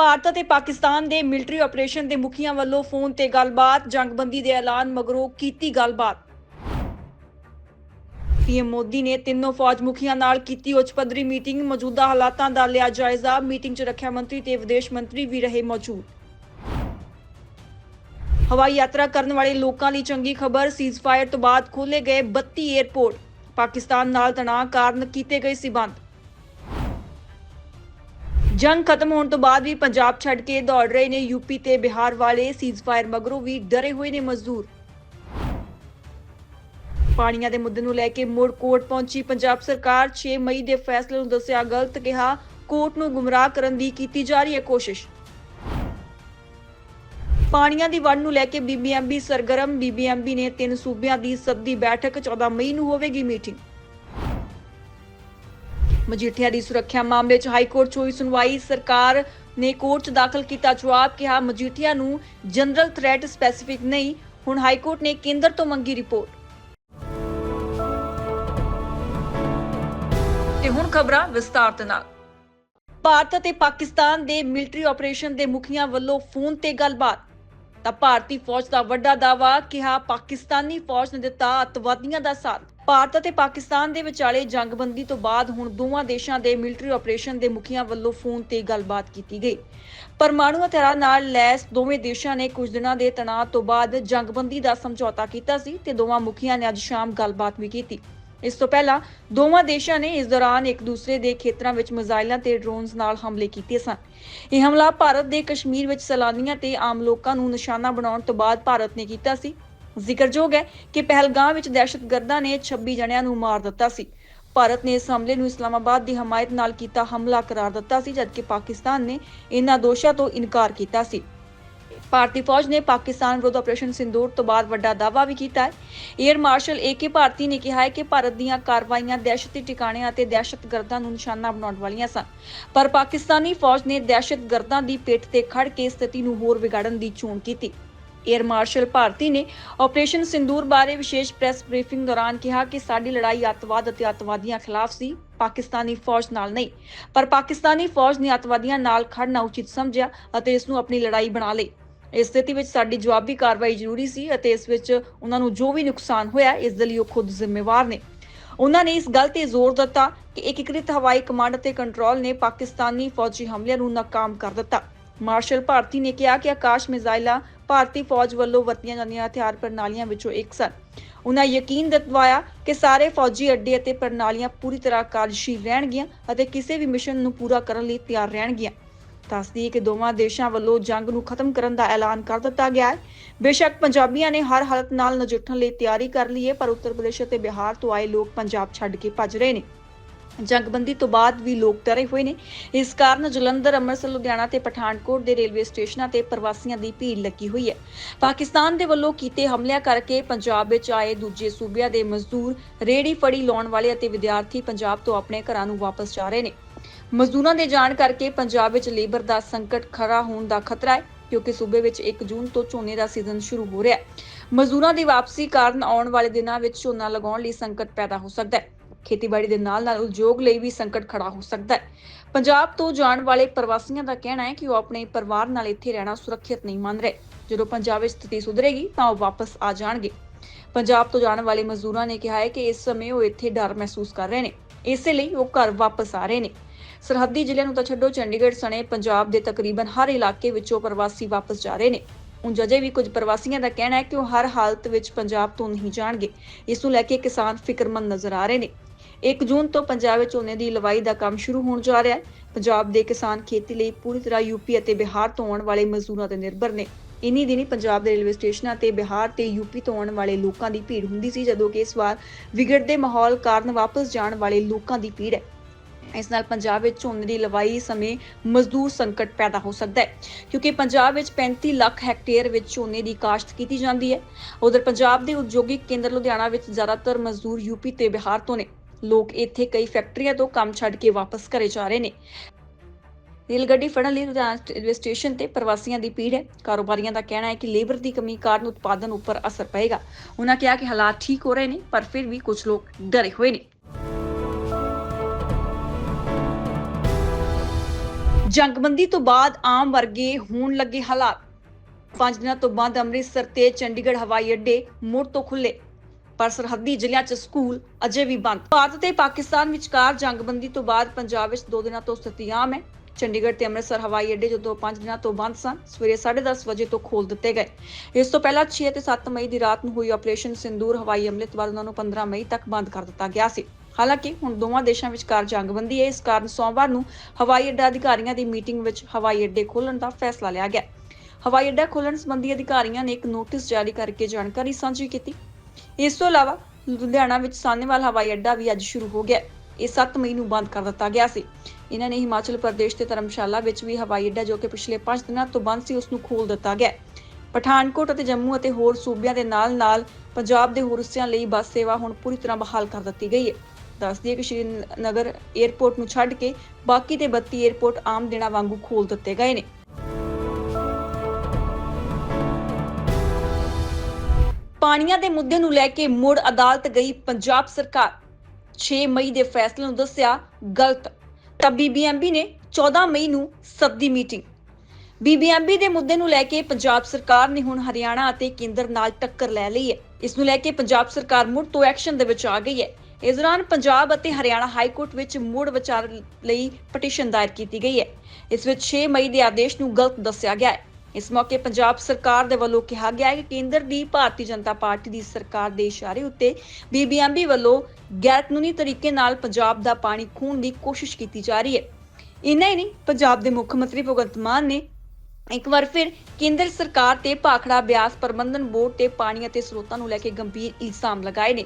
ਭਾਰਤ ਅਤੇ ਪਾਕਿਸਤਾਨ ਦੇ military operation ਦੇ ਮੁਖੀਆਂ ਵੱਲੋਂ ਫੋਨ ਤੇ ਗੱਲਬਾਤ, ਜੰਗਬੰਦੀ ਦੇ ਐਲਾਨ ਮਗਰੋਂ ਕੀਤੀ ਗੱਲਬਾਤ। ਪੀਐਮ ਮੋਦੀ ਨੇ ਤਿੰਨੋਂ ਫੌਜ ਮੁਖੀਆਂ ਨਾਲ ਕੀਤੀ ਉੱਚ ਪੱਧਰੀ ਮੀਟਿੰਗ। ਮੌਜੂਦਾ ਹਾਲਾਤਾਂ ਦਾ ਲਿਆ ਜਾਇਜ਼ਾ। ਮੀਟਿੰਗ 'ਚ ਰੱਖਿਆ ਮੰਤਰੀ ਤੇ ਵਿਦੇਸ਼ ਮੰਤਰੀ ਵੀ ਰਹੇ ਮੌਜੂਦ। ਹਵਾਈ ਯਾਤਰਾ ਕਰਨ ਵਾਲੇ ਲੋਕਾਂ ਲਈ ਚੰਗੀ ਖਬਰ। ਸੀਜ਼ਫਾਇਰ ਤੋਂ ਬਾਅਦ ਖੋਲੇ ਗਏ 32 에ਅਰਪੋਰਟ ਪਾਕਿਸਤਾਨ ਨਾਲ ਤਣਾਅ ਕਾਰਨ ਕੀਤੇ ਗਏ ਸੀ ਬੰਦ ਜੰਗ ਖਤਮ ਹੋਣ ਤੋਂ ਬਾਅਦ ਵੀ ਪੰਜਾਬ ਛੱਡ ਕੇ ਦੌੜ ਰਹੇ ਨੇ ਯੂਪੀ ਤੇ ਬਿਹਾਰ ਵਾਲੇ। ਸੀਜ਼ਫਾਇਰ ਮਗਰੋਂ ਵੀ ਡਰੇ ਹੋਏ ਨੇ ਮਜ਼ਦੂਰ। ਪਾਣੀਆਂ ਦੇ ਮੁੱਦੇ ਨੂੰ ਲੈ ਕੇ ਮੁੜ ਕੋਰਟ ਪਹੁੰਚੀ ਪੰਜਾਬ ਸਰਕਾਰ। 6 ਮਈ ਦੇ ਫੈਸਲੇ ਨੂੰ ਦੱਸਿਆ ਗਲਤ, ਕਿਹਾ ਕੋਰਟ ਨੂੰ ਗੁੰਮਰਾਹ ਕਰਨ ਦੀ ਕੀਤੀ ਜਾ ਰਹੀ ਹੈ ਕੋਸ਼ਿਸ਼। ਪਾਣੀਆਂ ਦੀ ਵੰਡ ਨੂੰ ਲੈ ਕੇ ਬੀਬੀਐਮਬੀ ਸਰਗਰਮ। ਬੀਬੀਐਮਬੀ ਨੇ ਤਿੰਨ ਸੂਬਿਆਂ ਦੀ ਸੱਦੀ ਬੈਠਕ 14 ਮਈ ਨੂੰ ਹੋਵੇਗੀ ਮੀਟਿੰਗ। ਮਜੀਠੀਆ ਦੀ ਸੁਰੱਖਿਆ ਮਾਮਲੇ 'ਚ ਹਾਈ ਕੋਰਟ 'ਚ ਹੋਈ ਸੁਣਵਾਈ। ਸਰਕਾਰ ਨੇ ਕੋਰਟ 'ਚ ਦਾਖਲ ਕੀਤਾ ਜਵਾਬ ਕਿਹਾ, ਮਜੀਠੀਆ ਨੂੰ ਜਨਰਲ ਥ੍ਰੈਟ ਸਪੈਸੀਫਿਕ ਨਹੀਂ, ਹੁਣ ਹਾਈ ਕੋਰਟ ਨੇ ਕੇਂਦਰ ਤੋਂ ਮੰਗੀ ਰਿਪੋਰਟ। ਤੇ ਹੁਣ ਖਬਰਾਂ ਵਿਸਤਾਰ ਦੇ ਨਾਲ। ਭਾਰਤ ਅਤੇ ਪਾਕਿਸਤਾਨ ਦੇ ਮਿਲਟਰੀ ਆਪਰੇਸ਼ਨ ਦੇ ਮੁਖੀਆਂ ਵੱਲੋਂ ਫੋਨ ਤੇ ਗੱਲਬਾਤ। ਤਾਂ ਭਾਰਤੀ ਫੌਜ ਦਾ ਵੱਡਾ ਦਾਵਾ ਕਿਹਾ ਪਾਕਿਸਤਾਨੀ ਫੌਜ ਨੇ ਦਿੱਤਾ ਅੱਤਵਾਦੀਆਂ ਦਾ ਸਾਥ। ਭਾਰਤ ਅਤੇ ਪਾਕਿਸਤਾਨ ਦੇ ਵਿਚਾਲੇ ਜੰਗਬੰਦੀ ਤੋਂ ਬਾਅਦ ਹੁਣ ਦੋਵਾਂ ਦੇਸ਼ਾਂ ਦੇ ਮਿਲਟਰੀ ਆਪਰੇਸ਼ਨ ਦੇ ਮੁਖੀਆਂ ਵੱਲੋਂ ਫੋਨ ਤੇ ਗੱਲਬਾਤ ਕੀਤੀ ਗਈ। ਪਰਮਾਣੂ ਹਥਿਆਰਾਂ ਨਾਲ ਲੈਸ ਦੋਵੇਂ ਦੇਸ਼ਾਂ ਨੇ ਕੁਝ ਦਿਨਾਂ ਦੇ ਤਣਾਅ ਤੋਂ ਬਾਅਦ ਜੰਗਬੰਦੀ ਦਾ ਸਮਝੌਤਾ ਕੀਤਾ ਸੀ ਤੇ ਦੋਵਾਂ ਮੁਖੀਆਂ ਨੇ ਅੱਜ ਸ਼ਾਮ ਗੱਲਬਾਤ ਵੀ ਕੀਤੀ। ਇਸ ਤੋਂ ਪਹਿਲਾਂ ਦੋਵਾਂ ਦੇਸ਼ਾਂ ਨੇ ਇਸ ਦੌਰਾਨ ਇੱਕ ਦੂਸਰੇ ਦੇ ਖੇਤਰਾਂ ਵਿੱਚ ਮਿਜ਼ਾਈਲਾਂ ਤੇ ਡਰੋਨਸ ਨਾਲ ਹਮਲੇ ਕੀਤੇ ਸਨ। ਇਹ ਹਮਲਾ ਭਾਰਤ ਦੇ ਕਸ਼ਮੀਰ ਵਿੱਚ ਸੈਲਾਨੀਆਂ ਤੇ ਆਮ ਲੋਕਾਂ ਨੂੰ ਨਿਸ਼ਾਨਾ ਬਣਾਉਣ ਤੋਂ ਬਾਅਦ ਭਾਰਤ ਨੇ ਕੀਤਾ ਸੀ। ਜ਼ਿਕਰਯੋਗ ਹੈ ਕਿ ਪਹਿਲਗਾਮ ਵਿੱਚ ਦਹਿਸ਼ਤਗਰਦਾਂ ਨੇ 26 ਜਣਿਆਂ ਨੂੰ ਮਾਰ ਦਿੱਤਾ ਸੀ। ਭਾਰਤ ਨੇ ਇਸ ਹਮਲੇ ਨੂੰ ਇਸਲਾਮਾਬਾਦ ਦੀ ਹਮਾਇਤ ਨਾਲ ਕੀਤਾ ਹਮਲਾ ਕਰਾਰ ਦਿੱਤਾ ਸੀ, ਜਦਕਿ ਪਾਕਿਸਤਾਨ ਨੇ ਇਹਨਾਂ ਦੋਸ਼ਾਂ ਤੋਂ ਇਨਕਾਰ ਕੀਤਾ ਸੀ। ਭਾਰਤੀ ਫੌਜ ਨੇ ਪਾਕਿਸਤਾਨ ਵਿਰੁੱਧ ਆਪਰੇਸ਼ਨ ਸਿੰਦੂਰ ਤੋਂ ਬਾਅਦ ਵੱਡਾ ਦਾਅਵਾ ਵੀ ਕੀਤਾ ਹੈ। 에ਅਰ ਮਾਰਸ਼ਲ ਏਕੇ ਭਾਰਤੀ ਨੇ ਕਿਹਾ ਹੈ ਕਿ ਭਾਰਤ ਦੀਆਂ ਕਾਰਵਾਈਆਂ ਦਹਿਸ਼ਤੀ ਟਿਕਾਣਿਆਂ ਅਤੇ ਦਹਿਸ਼ਤਗਰਦਾਂ ਨੂੰ ਨਿਸ਼ਾਨਾ ਬਣਾਉਣ ਵਾਲੀਆਂ ਸਨ। ਪਰ ਪਾਕਿਸਤਾਨੀ ਫੌਜ ਨੇ ਦਹਿਸ਼ਤਗਰਦਾਂ ਦੀ ਪਿੱਠ ਤੇ ਖੜ ਕੇ ਸਥਿਤੀ ਨੂੰ ਹੋਰ ਵਿਗਾੜਨ ਦੀ ਚੋਣ ਕੀਤੀ। ਏਅਰ ਮਾਰਸ਼ਲ ਭਾਰਤੀ ਨੇ ਆਪਰੇਸ਼ਨ ਸਿੰਦੂਰ ਬਾਰੇ ਵਿਸ਼ੇਸ਼ ਪ੍ਰੈਸ ਬਰੀਫਿੰਗ ਦੌਰਾਨ ਕਿਹਾ ਕਿ ਸਾਡੀ ਲੜਾਈ ਅੱਤਵਾਦ ਅਤੇ ਅੱਤਵਾਦੀਆਂ ਖਿਲਾਫ ਸੀ, ਪਾਕਿਸਤਾਨੀ ਫੌਜ ਨਾਲ ਨਹੀਂ। ਪਰ ਪਾਕਿਸਤਾਨੀ ਫੌਜ ਨੇ ਅੱਤਵਾਦੀਆਂ ਨਾਲ ਖੜਨਾ ਉਚਿਤ ਸਮਝਿਆ ਅਤੇ ਇਸ ਨੂੰ ਆਪਣੀ ਲੜਾਈ ਬਣਾ ਲਈ। ਇਸ ਸਥਿਤੀ ਵਿੱਚ ਸਾਡੀ ਜਵਾਬੀ ਕਾਰਵਾਈ ਜ਼ਰੂਰੀ ਸੀ ਅਤੇ ਇਸ ਵਿੱਚ ਉਹਨਾਂ ਨੂੰ ਜੋ ਵੀ ਨੁਕਸਾਨ ਹੋਇਆ, ਇਸ ਦੇ ਲਈ ਉਹ ਖੁਦ ਜ਼ਿੰਮੇਵਾਰ ਨੇ। ਉਹਨਾਂ ਨੇ ਇਸ ਗੱਲ ਤੇ ਜ਼ੋਰ ਦਿੱਤਾ ਕਿ ਏਕੀਕ੍ਰਿਤ ਹਵਾਈ ਕਮਾਂਡ ਅਤੇ ਕੰਟਰੋਲ ਨੇ ਪਾਕਿਸਤਾਨੀ ਫੌਜੀ ਹਮਲਿਆਂ ਨੂੰ ਨਾਕਾਮ ਕਰ ਦਿੱਤਾ। ਮਾਰਸ਼ਲ ਭਾਰਤੀ ਨੇ ਕਿਹਾ ਕਿ ਆਕਾਸ਼ ਮਿਜ਼ਾਈਲਾਂ ਭਾਰਤੀ ਫੌਜ ਵੱਲੋਂ ਵਰਤੀਆਂ ਜਾਂਦੀਆਂ ਹਥਿਆਰ ਪ੍ਰਣਾਲੀਆਂ ਵਿੱਚੋਂ ਇੱਕ ਸਨ। ਉਹਨਾਂ ਯਕੀਨ ਦਿਵਾਇਆ ਕਿ ਸਾਰੇ ਫੌਜੀ ਅੱਡੇ ਅਤੇ ਪ੍ਰਣਾਲੀਆਂ ਪੂਰੀ ਤਰ੍ਹਾਂ ਕਾਰਜਸ਼ੀਲ ਰਹਿਣਗੀਆਂ ਅਤੇ ਕਿਸੇ ਵੀ ਮਿਸ਼ਨ ਨੂੰ ਪੂਰਾ ਕਰਨ ਲਈ ਤਿਆਰ ਰਹਿਣਗੀਆਂ। ਦੱਸਦੀ ਹੈ ਕਿ ਦੋਵਾਂ ਦੇਸ਼ਾਂ ਵੱਲੋਂ ਜੰਗ ਨੂੰ ਖਤਮ ਕਰਨ ਦਾ ਐਲਾਨ ਕਰ ਦਿੱਤਾ ਗਿਆ ਹੈ। ਬੇਸ਼ੱਕ ਪੰਜਾਬੀਆਂ ਨੇ ਹਰ ਹਾਲਤ ਨਾਲ ਨਜਿੱਠਣ ਲਈ ਤਿਆਰੀ ਕਰ ਲਈ ਹੈ, ਪਰ ਉੱਤਰ ਪ੍ਰਦੇਸ਼ ਅਤੇ ਬਿਹਾਰ ਤੋਂ ਆਏ ਲੋਕ ਪੰਜਾਬ ਛੱਡ ਕੇ ਭੱਜ ਰਹੇ ਨੇ। ਜੰਗਬੰਦੀ ਤੋਂ ਬਾਅਦ ਵੀ ਲੋਕ ਡਰੇ ਹੋਏ ਨੇ। ਇਸ ਕਾਰਨ ਜਲੰਧਰ, ਅੰਮ੍ਰਿਤਸਰ, ਲੁਧਿਆਣਾ ਤੇ ਪਠਾਨਕੋਟ ਦੇ ਰੇਲਵੇ ਸਟੇਸ਼ਨਾਂ ਤੇ ਪ੍ਰਵਾਸੀਆਂ ਦੀ ਭੀੜ ਲੱਗੀ ਹੋਈ ਹੈ। ਪਾਕਿਸਤਾਨ ਦੇ ਵੱਲੋਂ ਕੀਤੇ ਹਮਲਿਆਂ ਕਰਕੇ ਪੰਜਾਬ ਵਿੱਚ ਆਏ ਦੂਜੇ ਸੂਬਿਆਂ ਦੇ ਮਜ਼ਦੂਰ ਰੇੜੀ ਫੜੀ ਲਾਉਣ ਵਾਲੇ ਅਤੇ ਵਿਦਿਆਰਥੀ ਪੰਜਾਬ ਤੋਂ ਆਪਣੇ ਘਰਾਂ ਨੂੰ ਵਾਪਸ ਜਾ ਰਹੇ ਨੇ। ਮਜ਼ਦੂਰਾਂ ਦੇ ਜਾਣ ਕਰਕੇ ਪੰਜਾਬ ਵਿੱਚ ਲੇਬਰ ਦਾ ਸੰਕਟ ਖੜਾ ਹੋਣ ਦਾ ਖਤਰਾ ਹੈ, ਕਿਉਂਕਿ ਸੂਬੇ ਵਿੱਚ 1 ਜੂਨ ਤੋਂ ਝੋਨੇ ਦਾ ਸੀਜ਼ਨ ਸ਼ੁਰੂ ਹੋ ਰਿਹਾ ਹੈ। ਮਜ਼ਦੂਰਾਂ ਦੀ ਵਾਪਸੀ ਕਾਰਨ ਆਉਣ ਵਾਲੇ ਦਿਨਾਂ ਵਿੱਚ ਝੋਨਾ ਲਗਾਉਣ ਲਈ ਸੰਕਟ ਪੈਦਾ ਹੋ ਸਕਦਾ ਹੈ। ਖੇਤੀਬਾੜੀ ਦੇ ਨਾਲ ਨਾਲ ਉਦਯੋਗ ਲਈ ਵੀ ਸੰਕਟ ਖੜਾ ਹੋ ਸਕਦਾ ਹੈ। ਪੰਜਾਬ ਤੋਂ ਜਾਣ ਵਾਲੇ ਪ੍ਰਵਾਸੀਆਂ ਦਾ ਕਹਿਣਾ ਹੈ ਕਿ ਉਹ ਆਪਣੇ ਪਰਿਵਾਰ ਨਾਲ ਇੱਥੇ ਰਹਿਣਾ ਸੁਰੱਖਿਅਤ ਨਹੀਂ ਮੰਨ ਰਹੇ। ਜਦੋਂ ਪੰਜਾਬ ਵਿੱਚ ਸਥਿਤੀ ਸੁਧਰੇਗੀ ਤਾਂ ਉਹ ਵਾਪਸ ਆ ਜਾਣਗੇ। ਪੰਜਾਬ ਤੋਂ ਜਾਣ ਵਾਲੇ ਮਜ਼ਦੂਰਾਂ ਨੇ ਕਿਹਾ ਹੈ ਕਿ ਇਸ ਸਮੇਂ ਉਹ ਇੱਥੇ ਡਰ ਮਹਿਸੂਸ ਕਰ ਰਹੇ ਨੇ। ਇਸੇ ਲਈ ਉਹ ਘਰ ਵਾਪਸ ਆ ਰਹੇ ਨੇ। ਸਰਹੱਦੀ ਜ਼ਿਲ੍ਹਿਆਂ ਨੂੰ ਤਾਂ ਛੱਡੋ, ਚੰਡੀਗੜ੍ਹ ਸਣੇ ਪੰਜਾਬ ਦੇ ਤਕਰੀਬਨ ਹਰ ਇਲਾਕੇ ਵਿੱਚੋਂ ਪ੍ਰਵਾਸੀ ਵਾਪਸ ਜਾ ਰਹੇ ਨੇ। ਉਂਝ ਅਜੇ ਵੀ ਕੁਝ ਪ੍ਰਵਾਸੀਆਂ ਦਾ ਕਹਿਣਾ ਹੈ ਕਿ ਉਹ ਹਰ ਹਾਲਤ ਵਿੱਚ ਪੰਜਾਬ ਤੋਂ ਨਹੀਂ ਜਾਣਗੇ। ਇਸ ਨੂੰ ਲੈ ਕੇ ਕਿਸਾਨ ਫਿਕਰਮੰਦ ਨਜ਼ਰ ਆ ਰਹੇ ਨੇ। 1 ਜੂਨ ਤੋਂ ਪੰਜਾਬ ਵਿੱਚ ਝੋਨੇ ਦੀ ਲਵਾਈ ਦਾ ਕੰਮ ਸ਼ੁਰੂ ਹੋਣ ਜਾ ਰਿਹਾ ਹੈ। ਪੰਜਾਬ ਦੇ ਕਿਸਾਨ ਖੇਤੀ ਲਈ ਪੂਰੀ ਤਰ੍ਹਾਂ ਯੂਪੀ ਅਤੇ ਬਿਹਾਰ ਤੋਂ ਆਉਣ ਵਾਲੇ ਮਜ਼ਦੂਰਾਂ ਤੇ ਨਿਰਭਰ ਨੇ। ਇਨੀ ਦਿਨੀ ਪੰਜਾਬ ਦੇ ਰੇਲਵੇ ਸਟੇਸ਼ਨਾਂ ਤੇ ਬਿਹਾਰ ਤੇ ਯੂਪੀ ਤੋਂ ਆਉਣ ਵਾਲੇ ਲੋਕਾਂ ਦੀ ਭੀੜ ਹੁੰਦੀ ਸੀ, ਜਦੋਂ ਕਿ ਇਸ ਵਾਰ ਵਿਗੜਦੇ ਮਾਹੌਲ ਕਾਰਨ ਵਾਪਸ ਜਾਣ ਵਾਲੇ ਲੋਕਾਂ ਦੀ ਭੀੜ ਹੈ। ਇਸ ਨਾਲ ਪੰਜਾਬ ਵਿੱਚ ਝੋਨੇ ਦੀ ਲਵਾਈ ਸਮੇਂ ਮਜ਼ਦੂਰ ਸੰਕਟ ਪੈਦਾ ਹੋ ਸਕਦਾ ਹੈ, ਕਿਉਂਕਿ ਪੰਜਾਬ ਵਿੱਚ 35 ਲੱਖ ਹੈਕਟੇਅਰ ਵਿੱਚ ਝੋਨੇ ਦੀ ਕਾਸ਼ਤ ਕੀਤੀ ਜਾਂਦੀ ਹੈ। ਉਧਰ ਪੰਜਾਬ ਦੇ ਉਦਯੋਗਿਕ ਕੇਂਦਰ ਲੁਧਿਆਣਾ ਵਿੱਚ ਜ਼ਿਆਦਾਤਰ ਮਜ਼ਦੂਰ ਯੂਪੀ ਤੇ ਬਿਹਾਰ ਤੋਂ ਨੇ। ਲੋਕ ਇੱਥੇ ਕਈ ਫੈਕਟਰੀਆਂ ਤੋਂ ਕੰਮ ਛੱਡ ਕੇ ਵਾਪਸ ਘਰੇ ਜਾ ਰਹੇ ਨੇ। ਰੇਲ ਗੱਡੀ ਫੜਨ ਲਈ ਲੁਧਿਆਣਾ ਰੇਲਵੇ ਸਟੇਸ਼ਨ ਤੇ ਪ੍ਰਵਾਸੀਆਂ ਦੀ ਭੀੜ ਹੈ। ਕਾਰੋਬਾਰੀਆਂ ਦਾ ਕਹਿਣਾ ਹੈ ਕਿ ਲੇਬਰ ਦੀ ਕਮੀ ਕਾਰਨ ਉਤਪਾਦਨ ਉੱਪਰ ਅਸਰ ਪਏਗਾ। ਉਹਨਾਂ ਕਿਹਾ ਕਿ ਹਾਲਾਤ ਠੀਕ ਹੋ ਰਹੇ ਨੇ, ਪਰ ਫਿਰ ਵੀ ਕੁਝ ਲੋਕ ਡਰੇ ਹੋਏ ਨੇ। ਜੰਗਬੰਦੀ ਤੋਂ ਬਾਅਦ ਆਮ ਵਰਗੇ ਹੋਣ ਲੱਗੇ ਹਾਲਾਤ। ਪੰਜ ਦਿਨਾਂ ਤੋਂ ਬਾਅਦ ਅੰਮ੍ਰਿਤਸਰ ਤੇ ਚੰਡੀਗੜ੍ਹ ਹਵਾਈ ਅੱਡੇ ਮੁੜ ਤੋਂ ਖੁੱਲੇ ਪਰ ਸਰਹੱਦੀ ਜ਼ਿਲ੍ਹਿਆਂ 'ਚ ਸਕੂਲ ਅਜੇ ਵੀ ਬੰਦ। ਭਾਰਤ ਤੇ ਪਾਕਿਸਤਾਨ ਵਿਚਕਾਰ ਜੰਗਬੰਦੀ ਤੋਂ ਬਾਅਦ ਪੰਜਾਬ ਵਿੱਚ ਦੋ ਦਿਨਾਂ ਤੋਂ ਸਥਿਤੀ ਆਮ ਹੈ। ਚੰਡੀਗੜ੍ਹ ਤੇ ਅੰਮ੍ਰਿਤਸਰ ਹਵਾਈ ਅੱਡੇ ਜਦੋਂ 5 ਦਿਨਾਂ ਤੋਂ ਬੰਦ ਸਨ, ਸਵੇਰੇ 10:30 ਵਜੇ ਤੋਂ ਖੋਲ ਦਿੱਤੇ ਗਏ। ਇਸ ਤੋਂ ਪਹਿਲਾਂ 6 ਤੇ 7 ਮਈ ਦੀ ਰਾਤ ਨੂੰ ਹੋਈ ਆਪਰੇਸ਼ਨ ਸਿੰਦੂਰ ਹਵਾਈ ਹਮਲੇ ਤੋਂ ਬਾਅਦ ਉਹਨਾਂ ਨੂੰ 15 ਮਈ ਤੱਕ ਬੰਦ ਕਰ ਦਿੱਤਾ ਗਿਆ ਸੀ। ਹਾਲਾਂਕਿ ਹੁਣ ਦੋਵਾਂ ਦੇਸ਼ਾਂ ਵਿਚਕਾਰ ਜੰਗਬੰਦੀ ਹੈ, ਇਸ ਕਾਰਨ ਸੋਮਵਾਰ ਨੂੰ ਹਵਾਈ ਅੱਡਾ ਅਧਿਕਾਰੀਆਂ ਦੀ ਮੀਟਿੰਗ ਵਿੱਚ ਹਵਾਈ ਅੱਡੇ ਖੋਲਣ ਦਾ ਫੈਸਲਾ ਲਿਆ ਗਿਆ। ਹਵਾਈ ਅੱਡਾ ਖੋਲਣ ਸੰਬੰਧੀ ਅਧਿਕਾਰੀਆਂ ਨੇ ਇੱਕ ਨੋਟਿਸ ਜਾਰੀ ਕਰਕੇ ਜਾਣਕਾਰੀ ਸਾਂਝੀ ਕੀਤੀ। ਇਸ ਤੋਂ ਇਲਾਵਾ ਲੁਧਿਆਣਾ ਵਿੱਚ ਸਾਹਨੇਵਾਲ ਹਵਾਈ ਅੱਡਾ ਵੀ ਅੱਜ ਸ਼ੁਰੂ ਹੋ ਗਿਆ ਇਹ 7 ਮਈ ਨੂੰ ਬੰਦ ਕਰ ਦਿੱਤਾ ਗਿਆ ਸੀ। ਇਹਨਾਂ ਨੇ ਹਿਮਾਚਲ ਪ੍ਰਦੇਸ਼ ਦੇ ਧਰਮਸ਼ਾਲਾ ਵਿੱਚ ਵੀ ਹਵਾਈ ਅੱਡਾ ਜੋ ਕਿ ਪਿਛਲੇ 5 ਦਿਨਾਂ ਤੋਂ ਬੰਦ ਸੀ, ਉਸ ਨੂੰ ਖੋਲ੍ਹ ਦਿੱਤਾ ਗਿਆ ਪਠਾਨਕੋਟ ਅਤੇ ਜੰਮੂ ਅਤੇ ਹੋਰ ਸੂਬਿਆਂ ਦੇ ਨਾਲ-ਨਾਲ ਪੰਜਾਬ ਦੇ ਹੋਰ ਹਿੱਸਿਆਂ ਲਈ ਬੱਸ ਸੇਵਾ ਹੁਣ ਪੂਰੀ ਤਰ੍ਹਾਂ ਬਹਾਲ ਕਰ ਦਿੱਤੀ ਗਈ ਹੈ। ਦੱਸਦੀ ਹੈ ਕਿ ਸ਼੍ਰੀ ਨਗਰ 에ਅਰਪੋਰਟ ਨੂੰ ਛੱਡ ਕੇ ਬਾਕੀ ਦੇ 32 에ਅਰਪੋਰਟ ਆਮ ਦਿਨਾਂ ਵਾਂਗੂ ਖੋਲ੍ਹ ਦਿੱਤੇ ਗਏ ਨੇ। ਪਾਣੀਆਂ ਦੇ ਮੁੱਦੇ ਨੂੰ ਲੈ ਕੇ ਮੁੜ ਅਦਾਲਤ ਗਈ ਪੰਜਾਬ ਸਰਕਾਰ। 6 ਮਈ ਦੇ ਫੈਸਲੇ ਨੂੰ ਦੱਸਿਆ ਗਲਤ। ਤਾਂ ਬੀਬੀਐਮਬੀ ਨੇ 14 ਮਈ ਨੂੰ ਸੱਦੀ ਮੀਟਿੰਗ। ਬੀਬੀਐਮਬੀ ਦੇ ਮੁੱਦੇ ਨੂੰ ਲੈ ਕੇ ਪੰਜਾਬ ਸਰਕਾਰ ਨੇ ਹੁਣ ਹਰਿਆਣਾ ਅਤੇ ਕੇਂਦਰ ਨਾਲ ਟੱਕਰ ਲੈ ਲਈ ਹੈ। ਇਸ ਨੂੰ ਲੈ ਕੇ ਪੰਜਾਬ ਸਰਕਾਰ ਮੁੜ ਤੋਂ ਐਕਸ਼ਨ ਦੇ ਵਿੱਚ ਆ ਗਈ ਹੈ। ਇਸ ਦੌਰਾਨ ਪੰਜਾਬ ਅਤੇ ਹਰਿਆਣਾ ਹਾਈ ਕੋਰਟ ਵਿੱਚ ਮੁੜ ਵਿਚਾਰ ਲਈ ਪਟੀਸ਼ਨ ਦਾਇਰ ਕੀਤੀ ਗਈ ਹੈ। ਇਸ ਵਿੱਚ 6 ਮਈ ਦੇ ਆਦੇਸ਼ ਨੂੰ ਗਲਤ ਦੱਸਿਆ ਗਿਆ ਹੈ। ਇਸ ਮੌਕੇ ਪੰਜਾਬ ਸਰਕਾਰ ਦੇ ਵੱਲੋਂ ਕਿਹਾ ਗਿਆ ਹੈ ਕਿ ਕੇਂਦਰ ਦੀ ਭਾਰਤੀ ਜਨਤਾ ਪਾਰਟੀ ਦੀ ਸਰਕਾਰ ਦੇ ਇਸ਼ਾਰੇ ਉੱਤੇ ਬੀਬੀਐਮਬੀ ਵੱਲੋਂ ਗੈਰ ਕਾਨੂੰਨੀ ਤਰੀਕੇ ਨਾਲ ਪੰਜਾਬ ਦਾ ਪਾਣੀ ਖੋਹਣ ਦੀ ਕੋਸ਼ਿਸ਼ ਕੀਤੀ ਜਾ ਰਹੀ ਹੈ। ਇੰਨਾ ਹੀ ਨਹੀਂ, ਪੰਜਾਬ ਦੇ ਮੁੱਖ ਮੰਤਰੀ ਭਗਵੰਤ ਮਾਨ ਨੇ ਇੱਕ ਵਾਰ ਫਿਰ ਕੇਂਦਰ ਸਰਕਾਰ ਤੇ ਭਾਖੜਾ ਬਿਆਸ ਪ੍ਰਬੰਧਨ ਬੋਰਡ ਤੇ ਪਾਣੀ ਅਤੇ ਸਰੋਤਾਂ ਨੂੰ ਲੈ ਕੇ ਗੰਭੀਰ ਇਲਜ਼ਾਮ ਲਗਾਏ ਨੇ।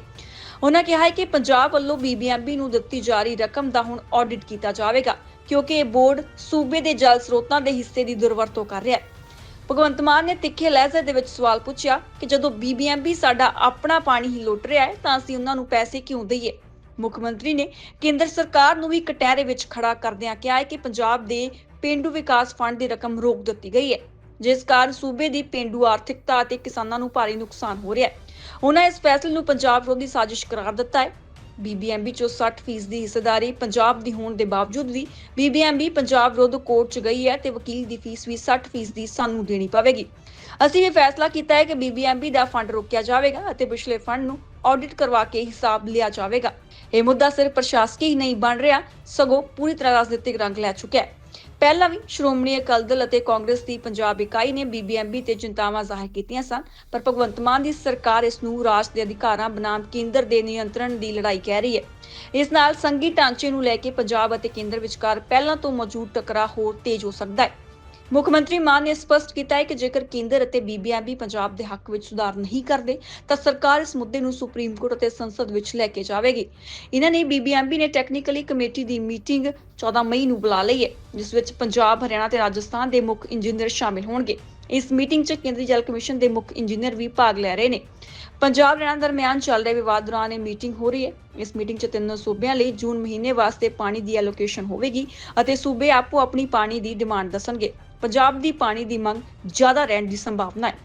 ਉਹਨਾਂ ਕਿਹਾ ਹੈ ਕਿ ਪੰਜਾਬ ਵੱਲੋਂ ਬੀਬੀਐਮਬੀ ਨੂੰ ਦਿੱਤੀ ਜਾ ਰਹੀ ਰਕਮ ਦਾ ਹੁਣ ਆਡਿਟ ਕੀਤਾ ਜਾਵੇਗਾ, ਕਿਉਂਕਿ ਇਹ ਬੋਰਡ ਸੂਬੇ ਦੇ ਜਲ ਸਰੋਤਾਂ ਦੇ ਹਿੱਸੇ ਦੀ ਦੁਰਵਰਤੋਂ ਕਰ ਰਿਹਾ ਹੈ। ਭਗਵੰਤ ਮਾਨ ਨੇ ਤਿੱਖੇ ਲਹਿਜ਼ੇ ਦੇ ਵਿੱਚ ਸਵਾਲ ਪੁੱਛਿਆ ਕਿ ਜਦੋਂ ਬੀਬੀਐਮਬੀ ਸਾਡਾ ਆਪਣਾ ਪਾਣੀ ਹੀ ਲੁੱਟ ਰਿਹਾ ਹੈ, ਤਾਂ ਅਸੀਂ ਉਹਨਾਂ ਨੂੰ ਪੈਸੇ ਕਿਉਂ ਦਈਏ? ਮੁੱਖ ਮੰਤਰੀ ਨੇ ਕੇਂਦਰ ਸਰਕਾਰ ਨੂੰ ਵੀ ਕਟਹਿਰੇ ਵਿੱਚ ਖੜਾ ਕਰਦਿਆਂ ਕਿਹਾ ਹੈ ਕਿ ਪੰਜਾਬ ਦੇ ਪੇਂਡੂ ਵਿਕਾਸ ਫੰਡ ਦੀ ਰਕਮ ਰੋਕ ਦਿੱਤੀ ਗਈ ਹੈ, ਜਿਸ ਕਾਰਨ ਸੂਬੇ ਦੀ ਪੇਂਡੂ ਆਰਥਿਕਤਾ ਅਤੇ ਕਿਸਾਨਾਂ ਨੂੰ ਭਾਰੀ ਨੁਕਸਾਨ ਹੋ ਰਿਹਾ ਹੈ। ਉਹਨਾਂ ਇਸ ਫੈਸਲੇ ਨੂੰ ਪੰਜਾਬ ਵਿਰੋਧੀ ਸਾਜ਼ਿਸ਼ ਕਰਾਰ ਦਿੱਤਾ ਹੈ। ਬੀਬੀਐਮਬੀ ਚੋਂ 60% ਦੀ ਹਿੱਸੇਦਾਰੀ ਪੰਜਾਬ ਦੀ ਹੋਣ ਦੇ ਬਾਵਜੂਦ ਵੀ ਬੀਬੀਐਮਬੀ ਪੰਜਾਬ ਵਿਰੁੱਧ ਕੋਰਟ 'ਚ ਗਈ ਹੈ ਤੇ ਵਕੀਲ ਦੀ ਫੀਸ ਵੀ 60% ਦੀ ਸਾਨੂੰ ਦੇਣੀ ਪਵੇਗੀ। ਅਸੀਂ ਇਹ ਫੈਸਲਾ ਕੀਤਾ ਹੈ ਕਿ ਬੀਬੀਐਮਬੀ ਦਾ ਫੰਡ ਰੋਕਿਆ ਜਾਵੇਗਾ ਅਤੇ ਪਿਛਲੇ ਫੰਡ ਨੂੰ ਆਡਿਟ ਕਰਵਾ ਕੇ ਹਿਸਾਬ ਲਿਆ ਜਾਵੇਗਾ। ਇਹ ਮੁੱਦਾ ਸਿਰਫ ਪ੍ਰਸ਼ਾਸਕੀ ਹੀ ਨਹੀਂ ਬਣ ਰਿਹਾ, ਸਗੋਂ ਪੂਰੀ ਤਰ੍ਹਾਂ ਰਾਜਨੀਤਿਕ ਰੰਗ ਲੈ ਚੁੱਕਿਆ ਹੈ। ਪਹਿਲਾਂ ਵੀ ਸ਼੍ਰੋਮਣੀ ਅਕਾਲੀ ਦਲ ਅਤੇ ਕਾਂਗਰਸ ਦੀ ਪੰਜਾਬ ਇਕਾਈ ਨੇ ਬੀਬੀਐਮਬੀ ਤੇ ਚਿੰਤਾਵਾਂ ਜ਼ਾਹਿਰ ਕੀਤੀਆਂ ਸਨ, ਪਰ ਭਗਵੰਤ ਮਾਨ ਦੀ ਸਰਕਾਰ ਇਸ ਨੂੰ ਰਾਜ ਦੇ ਅਧਿਕਾਰਾਂ ਬਨਾਮ ਕੇਂਦਰ ਦੇ ਨਿਯੰਤਰਣ ਦੀ ਲੜਾਈ ਕਹਿ ਰਹੀ ਹੈ। ਇਸ ਨਾਲ ਸੰਘੀ ਢਾਂਚੇ ਨੂੰ ਲੈ ਕੇ ਪੰਜਾਬ ਅਤੇ ਕੇਂਦਰ ਵਿਚਕਾਰ ਪਹਿਲਾਂ ਤੋਂ ਮੌਜੂਦ ਟਕਰਾਅ ਹੋਰ ਤੇਜ਼ ਹੋ ਸਕਦਾ ਹੈ। ਮੁੱਖ ਮੰਤਰੀ ਮਾਨ ਨੇ ਸਪਸ਼ਟ ਕੀਤਾ ਹੈ ਕਿ ਜੇਕਰ ਕੇਂਦਰ ਅਤੇ ਬੀਬੀਐਮਬੀ ਪੰਜਾਬ ਦੇ ਹੱਕ ਵਿੱਚ ਸੁਧਾਰ ਨਹੀਂ ਕਰਦੇ, ਤਾਂ ਸਰਕਾਰ ਇਸ ਮੁੱਦੇ ਨੂੰ ਸੁਪਰੀਮ ਕੋਰਟ ਅਤੇ ਸੰਸਦ ਵਿੱਚ ਲੈ ਕੇ ਜਾਵੇਗੀ। ਇਹਨਾਂ ਨੇ ਬੀਬੀਐਮਬੀ ਨੇ ਟੈਕਨੀਕਲੀ ਕਮੇਟੀ ਦੀ ਮੀਟਿੰਗ 14 ਮਈ ਨੂੰ ਬੁਲਾ ਲਈ ਹੈ, ਜਿਸ ਵਿੱਚ ਪੰਜਾਬ, ਹਰਿਆਣਾ ਤੇ ਰਾਜਸਥਾਨ ਦੇ ਮੁੱਖ ਇੰਜੀਨੀਅਰ ਸ਼ਾਮਿਲ ਹੋਣਗੇ। ਇਸ ਮੀਟਿੰਗ 'ਚ ਕੇਂਦਰੀ ਜਲ ਕਮਿਸ਼ਨ ਦੇ ਮੁੱਖ ਇੰਜੀਨੀਅਰ ਵੀ ਭਾਗ ਲੈ ਰਹੇ ਨੇ। ਪੰਜਾਬ ਹਰਿਆਣਾ ਦਰਮਿਆਨ ਚੱਲ ਰਹੇ ਵਿਵਾਦ ਦੌਰਾਨ ਇਹ ਮੀਟਿੰਗ ਹੋ ਰਹੀ ਹੈ। ਇਸ ਮੀਟਿੰਗ 'ਚ ਤਿੰਨ ਸੂਬਿਆਂ ਲਈ ਜੂਨ ਮਹੀਨੇ ਵਾਸਤੇ ਪਾਣੀ ਦੀ ਐਲੋਕੇਸ਼ਨ ਹੋਵੇਗੀ ਅਤੇ ਸੂਬੇ ਆਪੋ ਆਪਣੀ ਪਾਣੀ ਦੀ ਡਿਮਾਂਡ ਦੱਸਣਗੇ। ਪੰਜਾਬ ਦੀ ਪਾਣੀ ਦੀ ਮੰਗ ਜ਼ਿਆਦਾ ਰਹਿਣ ਦੀ ਸੰਭਾਵਨਾ ਹੈ।